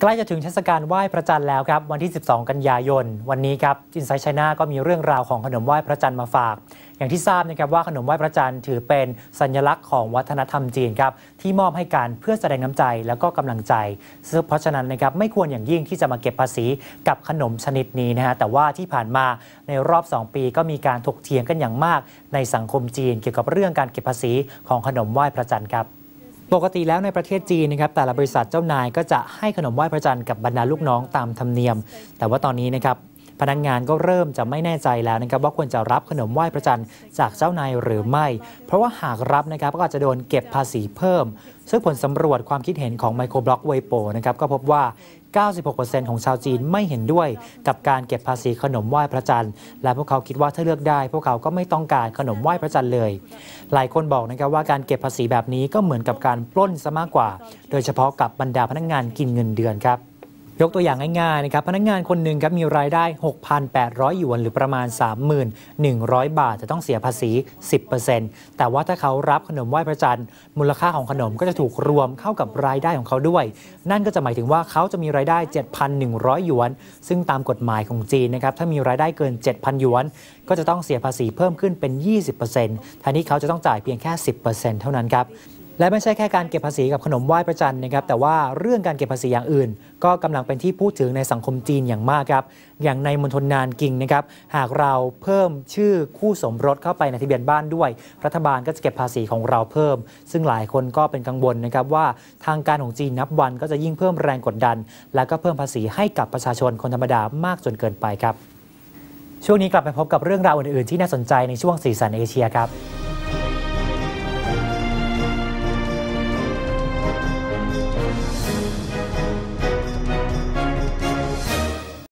ใกล้จะถึงเทศกาลไหว้พระจันทร์แล้วครับ วันที่ 12 กันยายน วันนี้ครับจินไซชัยนาก็มีเรื่องราวของขนมไหว้พระจันทร์มาฝาก อย่างที่ทราบนะครับว่าขนมไหว้พระจันทร์ถือเป็นสัญลักษณ์ของวัฒนธรรมจีนครับที่มอบให้การเพื่อแสดงน้ำใจแล้วก็กำลังใจซึ่งเพราะฉะนั้นนะครับไม่ควรอย่างยิ่งที่จะมาเก็บภาษีกับขนมชนิดนี้นะฮะแต่ว่าที่ผ่านมาในรอบ 2 ปีก็มีการถกเถียงกันอย่างมาก ในสังคมจีน เกี่ยวกับเรื่องการเก็บภาษีของขนมไหว้พระจันทร์ครับ ปกติแล้วในประเทศจีนนะครับแต่ละบริษัทเจ้านายก็จะให้ขนมไหว้พระจันทร์กับบรรดาลูกน้องตามธรรมเนียม แต่ว่าตอนนี้นะครับ พนักงงานก็เริ่มจะไม่แน่ใจแล้วนะครับว่าควรจะรับขนมไหว้พระจันทร์จากเจ้านายหรือไม่ เพราะว่าหากรับนะครับก็อาจจะโดนเก็บภาษีเพิ่ม ซึ่งผลสำรวจความคิดเห็นของไมโครบล็อกเวโปนะครับก็พบว่า 96%ของชาวจีนไม่เห็นด้วยกับการเก็บภาษีขนมไหว้พระจันทร์ และพวกเขาคิดว่าถ้าเลือกได้ พวกเขาก็ไม่ต้องการขนมไหว้พระจันทร์เลย หลายคนบอกนะครับว่าการเก็บภาษีแบบนี้ก็เหมือนกับการปล้นซะมากกว่า โดยเฉพาะกับบรรดาพนักงงานกินเงินเดือนครับ ยกตัวอย่างง่ายๆนะครับพนักงานคนหนึ่งครับมีรายได้ 6,800 หยวน หรือประมาณ 3,100 บาท จะต้องเสียภาษี 10%แต่ว่าถ้าเขารับขนมไหว้พระจันทร์ มูลค่าของขนมก็จะถูกรวมเข้ากับรายได้ของเขาด้วย นั่นก็จะหมายถึงว่าเขาจะมีรายได้ 7,100 หยวน ซึ่งตามกฎหมายของจีนนะครับถ้ามีรายได้เกิน 7,000 หยวน ก็จะต้องเสียภาษีเพิ่มขึ้นเป็น 20%ทนนี้เขาจะต้องจ่ายเพียงแค่ 10%เท่านั้นครับ และไม่ใช่แค่การเก็บภาษีกับขนมไหว้พระจันทร์นะครับ แต่ว่าเรื่องการเก็บภาษีอย่างอื่น ก็กำลังเป็นที่พูดถึงในสังคมจีนอย่างมากครับ อย่างในมณฑลนานกิงนะครับ หากเราเพิ่มชื่อคู่สมรสเข้าไปในทะเบียนบ้านด้วย รัฐบาลก็จะเก็บภาษีของเราเพิ่ม ซึ่งหลายคนก็เป็นกังวลนะครับว่าทางการของจีนนับวันก็จะยิ่งเพิ่มแรงกดดัน และก็เพิ่มภาษีให้กับประชาชนคนธรรมดามากจนเกินไปครับ ช่วงนี้กลับไปพบกับเรื่องราวอื่นๆ ที่น่าสนใจในช่วงสีสันเอเชียครับ